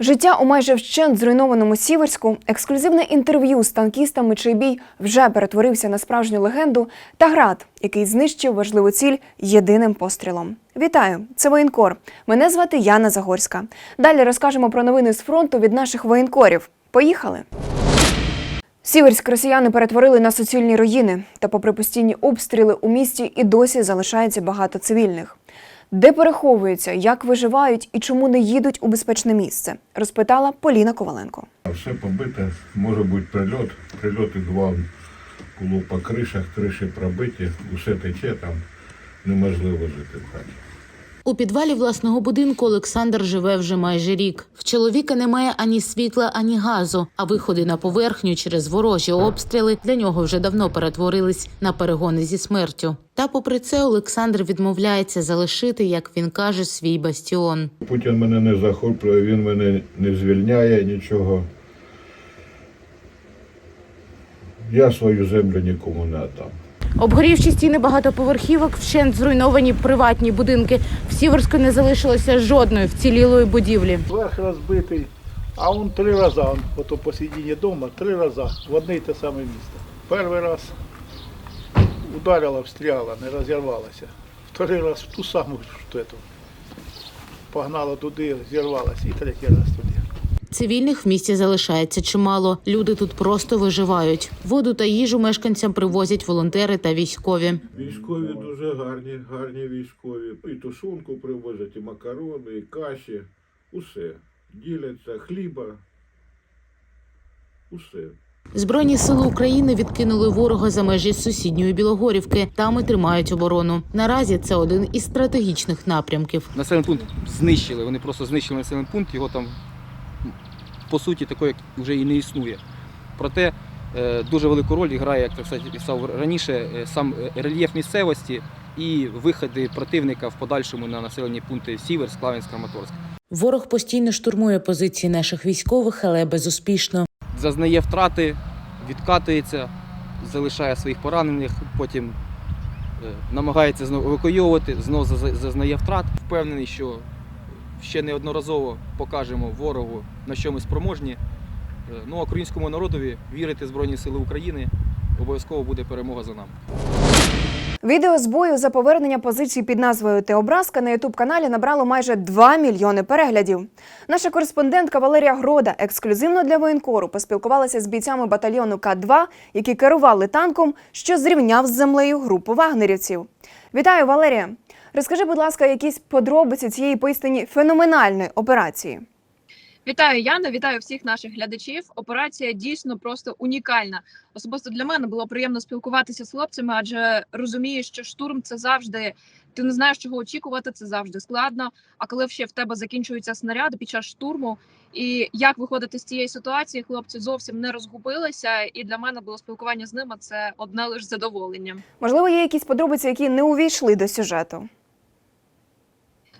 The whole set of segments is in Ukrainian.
Життя у майже вщент зруйнованому Сіверську, ексклюзивне інтерв'ю з танкістами, чий бій вже перетворився на справжню легенду, та град, який знищив важливу ціль єдиним пострілом. Вітаю! Це воєнкор. Мене звати Яна Загорська. Далі розкажемо про новини з фронту від наших воєнкорів. Поїхали! Сіверськ росіяни перетворили на суцільні руїни, та попри постійні обстріли у місті і досі залишається багато цивільних. Де переховуються, як виживають і чому не їдуть у безпечне місце, розпитала Поліна Коваленко. Все побите, може бути прильот. Прильоти два було по кришах, криші пробиті, усе тече там, неможливо жити в хаті. У підвалі власного будинку Олександр живе вже майже рік. В чоловіка немає ані світла, ані газу. А виходи на поверхню через ворожі обстріли для нього вже давно перетворились на перегони зі смертю. Та, попри це, Олександр відмовляється залишити, як він каже, свій бастіон. Путін мене не захоплює, він мене не звільняє нічого. Я свою землю нікому не віддам. Обгорівші стіни багатоповерхівок, вщент зруйновані приватні будинки. В Сіверську не залишилося жодної вцілілої будівлі. Верх розбитий, а он три рази, ото посередині дома, три рази в одне й те саме місце. Перший раз ударила, встряла, не розірвалася. Вторий раз в ту саму що погнала туди, зірвалася, і третій раз. Цивільних в місті залишається чимало. Люди тут просто виживають. Воду та їжу мешканцям привозять волонтери та військові. Військові дуже гарні, гарні військові. І тушунку привозять, і макарони, і каші. Усе. Діляться, хліба. Усе. Збройні сили України відкинули ворога за межі сусідньої Білогорівки. Там і тримають оборону. Наразі це один із стратегічних напрямків. Населений пункт знищили. Вони просто знищили населений пункт, його там по суті такої вже і не існує. Проте е, дуже велику роль грає, як так сказати, писав раніше, е, сам е, рельєф місцевості і виходи противника в подальшому на населені пункти Сівер, Склавянськ, Краматорськ. Ворог постійно штурмує позиції наших військових, але безуспішно. Зазнає втрати, відкатується, залишає своїх поранених, потім намагається знову евакуйовувати, знову зазнає втрат. Впевнений, що ще неодноразово покажемо ворогу, на що ми спроможні. Е, Ну а українському народові вірити в Збройні Сили України обов'язково буде перемога за нами. Відео з бою за повернення позицій під назвою Теобразка на ютуб-каналі набрало майже 2 мільйони переглядів. Наша кореспондентка Валерія Грода ексклюзивно для воєнкору поспілкувалася з бійцями батальйону К-2, які керували танком, що зрівняв з землею групу вагнерівців. Вітаю, Валерія! Розкажи, будь ласка, якісь подробиці цієї поістині феноменальної операції. Вітаю, Яна, вітаю всіх наших глядачів. Операція дійсно просто унікальна. Особисто для мене було приємно спілкуватися з хлопцями, адже розумієш, що штурм це завжди. Ти не знаєш, чого очікувати, це завжди складно. А коли ще в тебе закінчуються снаряди під час штурму, і як виходити з цієї ситуації, хлопці зовсім не розгубилися. І для мене було спілкування з ними це одне лише задоволення. Можливо, є якісь подробиці, які не увійшли до сюжету.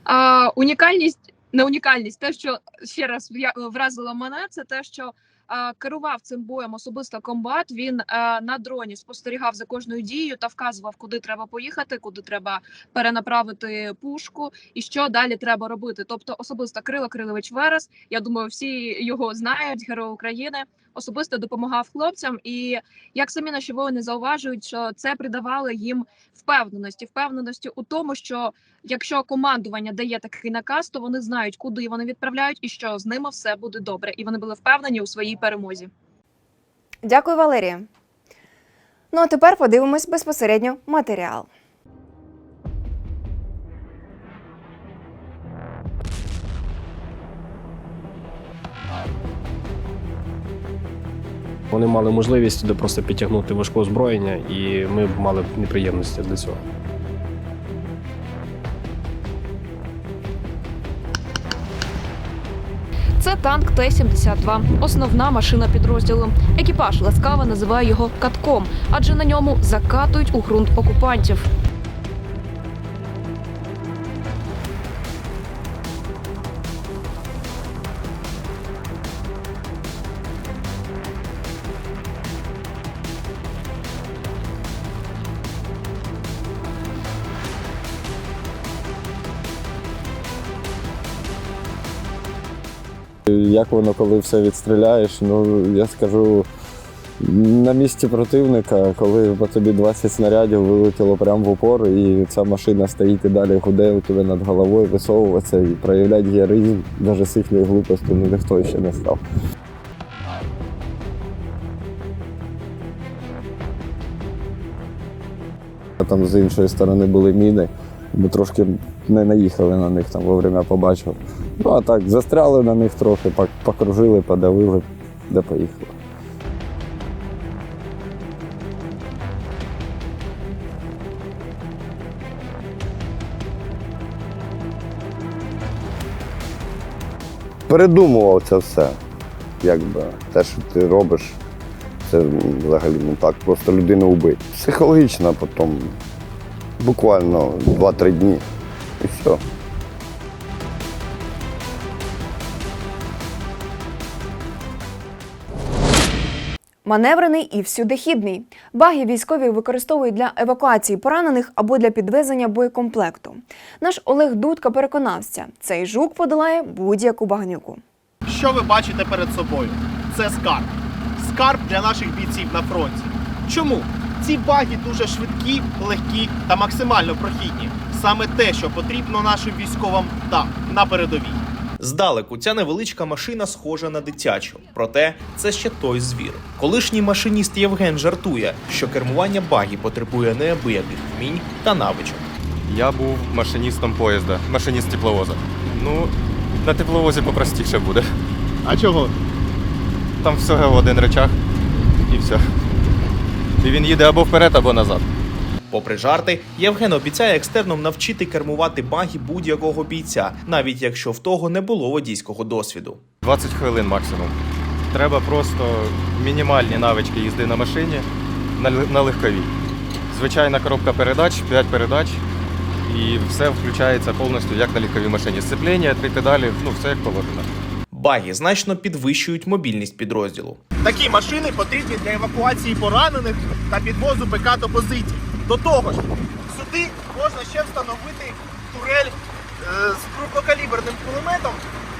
А, унікальність, не унікальність, те, що ще раз вразило мене, це те, що а, керував цим боєм особисто комбат. Він а, на дроні спостерігав за кожною дією та вказував, куди треба поїхати, куди треба перенаправити пушку і що далі треба робити. Тобто, особисто Крило Крилович Верес. Я думаю, всі його знають, герой України. Особисто допомагав хлопцям, і як самі наші воїни зауважують, що це придавало їм впевненості, впевненості у тому, що якщо командування дає такий наказ, то вони знають, куди вони відправляють, і що з ними все буде добре. І вони були впевнені у своїй перемозі. Дякую, Валерія. Ну а тепер подивимось безпосередньо матеріал. Вони мали можливість туди просто підтягнути важке озброєння, і ми б мали неприємності для цього. Це танк Т-72, основна машина підрозділу. Екіпаж ласкаво називає його катком, адже на ньому закатують у ґрунт окупантів. Як воно, коли все відстріляєш, ну я скажу. На місці противника, коли по тобі 20 снарядів вилетіло прямо в упор, і ця машина стоїть і далі гуде у тебе над головою, висовуватися і проявляти героїзм, навіть з їхньої глупості, ну ніхто ще не став. Там з іншої сторони були міни, ми трошки не наїхали на них там вовремя побачив. Ну а так, застряли на них трохи, покружили, подавили, де поїхали. Передумував це все. Якби те, що ти робиш, це взагалі не так. Просто людину вбити. Психологічно потім, буквально 2-3 дні. І все. Маневрений і всюдихідний. Баги військові використовують для евакуації поранених або для підвезення боєкомплекту. Наш Олег Дудка переконався, цей жук подолає будь-яку багнюку. Що ви бачите перед собою? Це скарб. Скарб для наших бійців на фронті. Чому? Ці баги дуже швидкі, легкі та максимально прохідні. Саме те, що потрібно нашим військовим там, на передовій. Здалеку ця невеличка машина схожа на дитячу, проте це ще той звір. Колишній машиніст Євген жартує, що кермування багі потребує неабияких вмінь та навичок. Я був машиністом поїзда, машиніст тепловоза. Ну, на тепловозі попростіше буде. А чого? Там всього один речах і все. І він їде або вперед, або назад. Попри жарти, Євген обіцяє екстерном навчити кермувати багі будь-якого бійця, навіть якщо в того не було водійського досвіду. 20 хвилин максимум. Треба просто мінімальні навички їзди на машині на, легковій. Звичайна коробка передач, 5 передач, і все включається повністю як на легковій машині. Сцеплення, три педалі, ну все як положено. Багі значно підвищують мобільність підрозділу. Такі машини потрібні для евакуації поранених та підвозу БК до позицій. До того ж, сюди можна ще встановити турель е, з крупнокаліберним кулеметом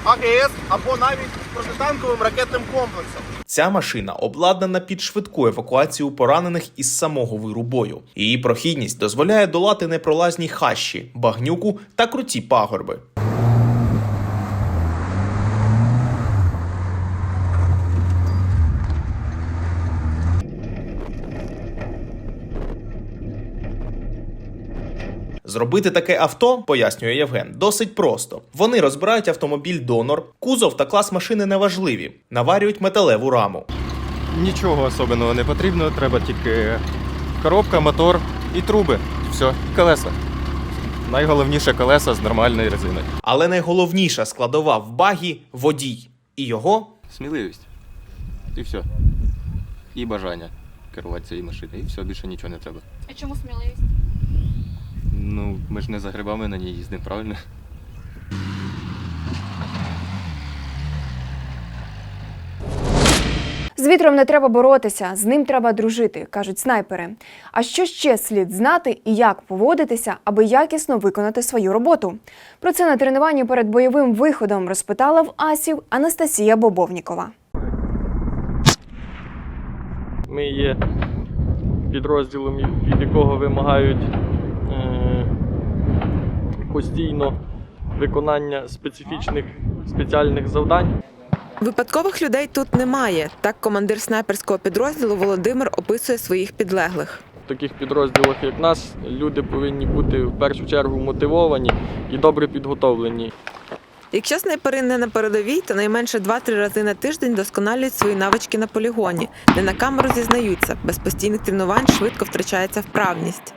АГС або навіть протитанковим ракетним комплексом. Ця машина обладнана під швидку евакуацію поранених із самого виру бою. Її прохідність дозволяє долати непролазні хащі, багнюку та круті пагорби. Зробити таке авто, пояснює Євген, досить просто. Вони розбирають автомобіль донор, кузов та клас машини неважливі, наварюють металеву раму. Нічого особливого не потрібно, треба тільки коробка, мотор і труби. Все, і колеса. Найголовніше колеса з нормальної резини. Але найголовніша складова в багі водій. І його Сміливість. І все. І бажання керувати цією машиною. І все, більше нічого не треба. А чому сміливість? Ну, ми ж не за грибами на ній їздимо, правильно? З вітром не треба боротися, з ним треба дружити, кажуть снайпери. А що ще слід знати і як поводитися, аби якісно виконати свою роботу? Про це на тренуванні перед бойовим виходом розпитала в Асів Анастасія Бобовнікова. Ми є підрозділом, від якого вимагають постійно виконання специфічних спеціальних завдань. Випадкових людей тут немає. Так командир снайперського підрозділу Володимир описує своїх підлеглих. В таких підрозділах, як нас, люди повинні бути в першу чергу мотивовані і добре підготовлені. Якщо снайпери не на передовій, то найменше 2-3 рази на тиждень досконалюють свої навички на полігоні. Не на камеру зізнаються. Без постійних тренувань швидко втрачається вправність.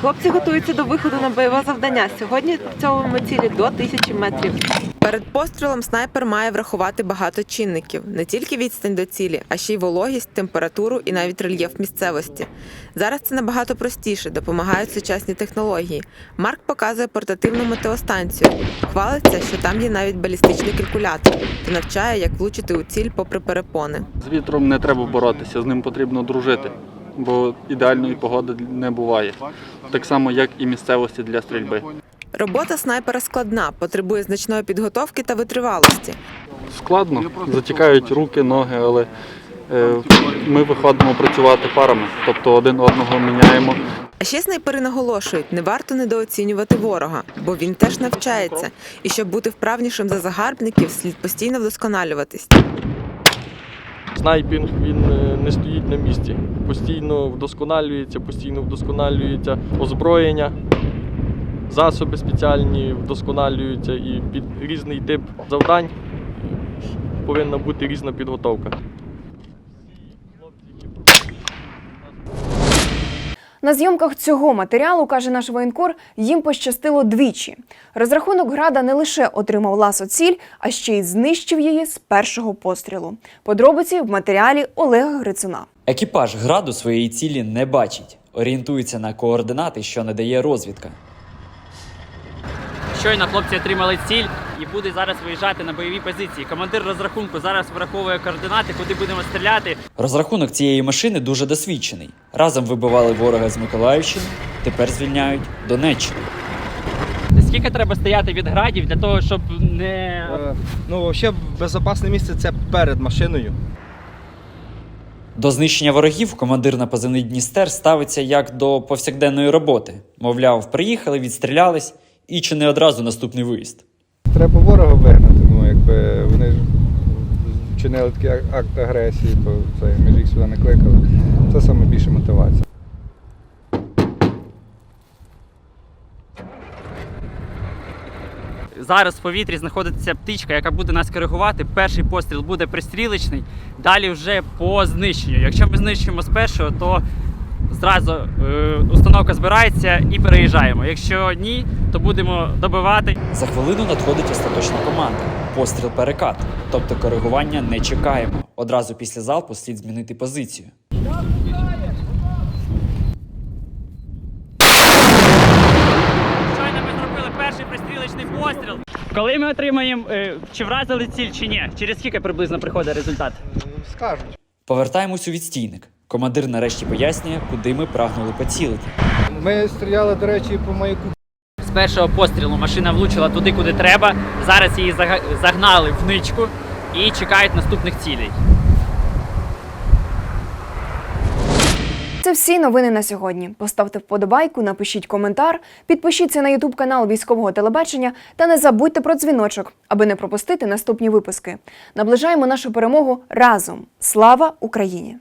Хлопці готуються до виходу на бойове завдання. Сьогодні в цьому цілі до тисячі метрів. Перед пострілом снайпер має врахувати багато чинників: не тільки відстань до цілі, а ще й вологість, температуру і навіть рельєф місцевості. Зараз це набагато простіше, допомагають сучасні технології. Марк показує портативну метеостанцію. Хвалиться, що там є навіть балістичний калькулятор та навчає, як влучити у ціль попри перепони. З вітром не треба боротися, з ним потрібно дружити, бо ідеальної погоди не буває. Так само, як і місцевості для стрільби. Робота снайпера складна, потребує значної підготовки та витривалості. Складно, затікають руки, ноги, але е, ми виходимо працювати парами, тобто один одного міняємо. А ще снайпери наголошують, не варто недооцінювати ворога, бо він теж навчається. І щоб бути вправнішим за загарбників, слід постійно вдосконалюватись. Снайпінг він е, не стоїть на місці. Постійно вдосконалюється, постійно вдосконалюється озброєння, засоби спеціальні вдосконалюються і під різний тип завдань повинна бути різна підготовка. На зйомках цього матеріалу, каже наш воєнкор, їм пощастило двічі. Розрахунок града не лише отримав ласо-ціль, а ще й знищив її з першого пострілу. Подробиці в матеріалі Олега Грицуна. Екіпаж граду своєї цілі не бачить, орієнтується на координати, що не дає розвідка. Щойно хлопці отримали ціль і буде зараз виїжджати на бойові позиції. Командир розрахунку зараз враховує координати, куди будемо стріляти. Розрахунок цієї машини дуже досвідчений. Разом вибивали ворога з Миколаївщини, тепер звільняють Донеччину. Скільки треба стояти від градів для того, щоб не Е, Ну, взагалі, безпечне місце це перед машиною. До знищення ворогів командир на позивний Дністер ставиться як до повсякденної роботи. Мовляв, приїхали, відстрілялись, і чи не одразу наступний виїзд. Треба ворога вигнати. Ну, якби вони ж вчинили такий акт агресії, то це ми ж їх сюди не кликали. Це саме більше мотивація. зараз в повітрі знаходиться птичка, яка буде нас коригувати. Перший постріл буде пристріличний, далі вже по знищенню. Якщо ми знищуємо з першого, то зразу е, установка збирається і переїжджаємо. Якщо ні, то будемо добивати. За хвилину надходить остаточна команда. Постріл перекат. Тобто коригування не чекаємо. Одразу після залпу слід змінити позицію. Щойно ми зробили перший пристріличний постріл. Коли ми отримаємо, е, чи вразили ціль, чи ні? Через скільки приблизно приходить результат? Скажуть. Повертаємось у відстійник. Командир нарешті пояснює, куди ми прагнули поцілити. Ми стріляли, до речі, по маяку. З першого пострілу машина влучила туди, куди треба. Зараз її загнали в ничку і чекають наступних цілей. Це всі новини на сьогодні. Поставте вподобайку, напишіть коментар, підпишіться на Ютуб канал військового телебачення та не забудьте про дзвіночок, аби не пропустити наступні випуски. Наближаємо нашу перемогу разом. Слава Україні!